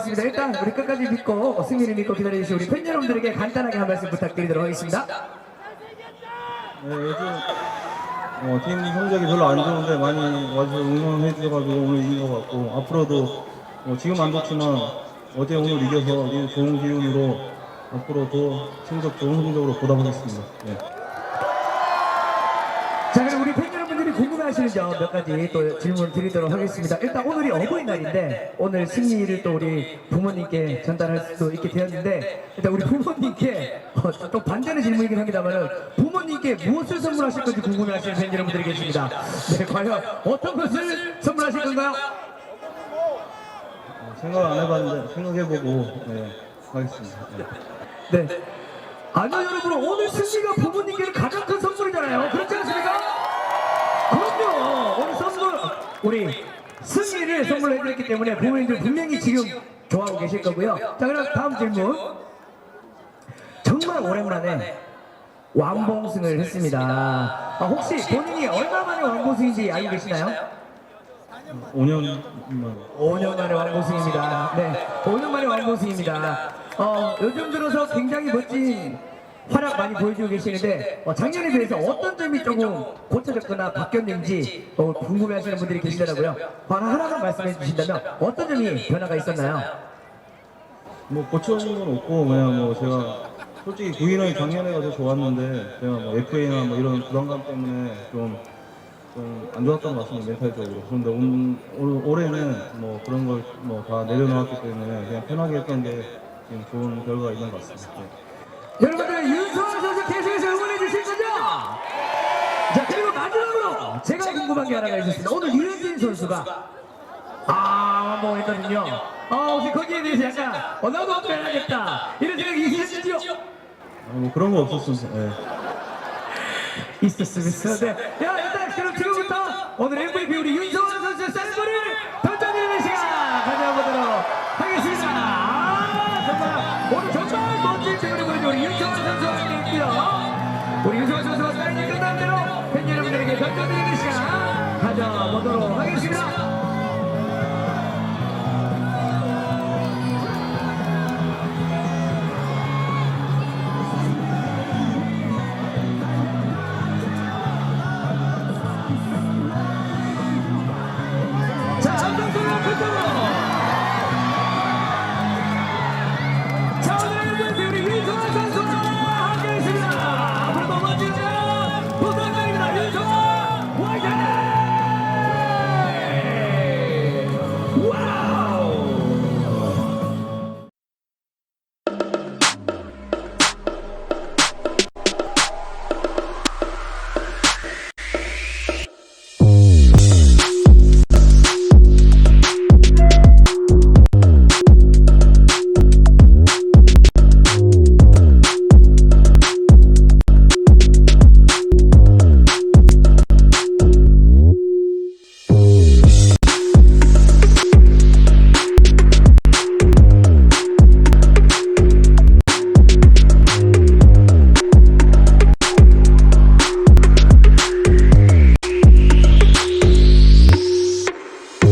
하겠습니다. 일단 우리 끝까지 믿고 승리를 믿고 기다려주신 우리 팬 여러분들에게 간단하게 한 말씀 부탁드리도록 하겠습니다. 네, 요즘 어, 팀 성적이 별로 안 좋은데 많이 와주셔서 응원해 주셔가지고 오늘 이긴 것 같고 앞으로도 어, 지금 안 좋지만 어제 오늘 이겨서 이 좋은 기운으로 앞으로 더 성적 좋은 성적으로 보답하겠습니다. 네. 하시는 점몇 가지 또 질문 드리도록 하겠습니다. 일단 오늘이 어버이날인데 오늘 승리를 또 우리 부모님께 전달할 수도 있게 되었는데 일단 우리 부모님께 어, 또 반전의 질문이긴 합니다만 부모님께 무엇을 선물하실 건지 궁금해하시는 팬 여러분들이 계십니다. 네 과연 어떤 것을 선물하실 건가요? 어, 생각 안 해봤는데 생각해보고 네, 하겠습니다. 네. 네. 아니요 여러분 오늘 승리가 부모님께는 가장 큰 선물이잖아요. 그렇지 않습니까? 그럼요. 오늘 선물 우리 승리를 선물해드렸기 때문에 부모님들 분명히 지금 좋아하고 계실 거고요. 자 그럼 다음 질문. 정말 오랜만에 왕봉승을 했습니다. 아, 혹시 본인이 얼마 만에 왕봉승인지 알고 계시나요? 5년 5년 만에 왕보승입니다. 네, 5년 만에 왕보승입니다. 어, 요즘 들어서 굉장히 멋진 활약 많이 보여주고 계시는데 어, 작년에 비해서 어떤 점이 조금 고쳐졌거나 바뀌었는지 어, 궁금해하시는 분들이 계시더라고요. 하나 하나만 말씀해 주신다면 어떤 점이 변화가 있었나요? 뭐 고쳐진 건 없고 그냥 뭐 제가 솔직히 구인원이 작년에가 더 좋았는데 제가 뭐 FA나 뭐 이런 부담감 때문에 좀 좀안 좋았던 것 같습니다 멘탈적으로 그런데 올, 올, 올해는 뭐 그런 걸 뭐 다 내려놓았기 때문에 그냥 편하게 했던 게 지금 좋은 결과가 있는 것 같습니다 네. 여러분들 윤수환 선수 계속해서 응원해 주실 거죠? 자 그리고 마지막으로 제가 궁금한 게 하나가 있었습니다. 오늘 유현진 선수가 아 왕봉했거든요. 아 혹시 거기에 대해서 약간 어 나도 한번 해야겠다 이런 생각이 있으셨지요? 아, 뭐 그런 거 없었습니다 예. 있었으면서 네. 야 일단 그럼 지금부터 오늘 MVP 우리 윤성환 선수의 쌀거를 던져드리는 시간 가져보도록 하겠습니다 아 정말 오늘 정말 멋진 보여준 우리 윤성환 선수와 함께했고요 우리 윤성환 선수가 사인이 끝난 대로 팬 여러분 格いですか波動を戻ろう。激しくな。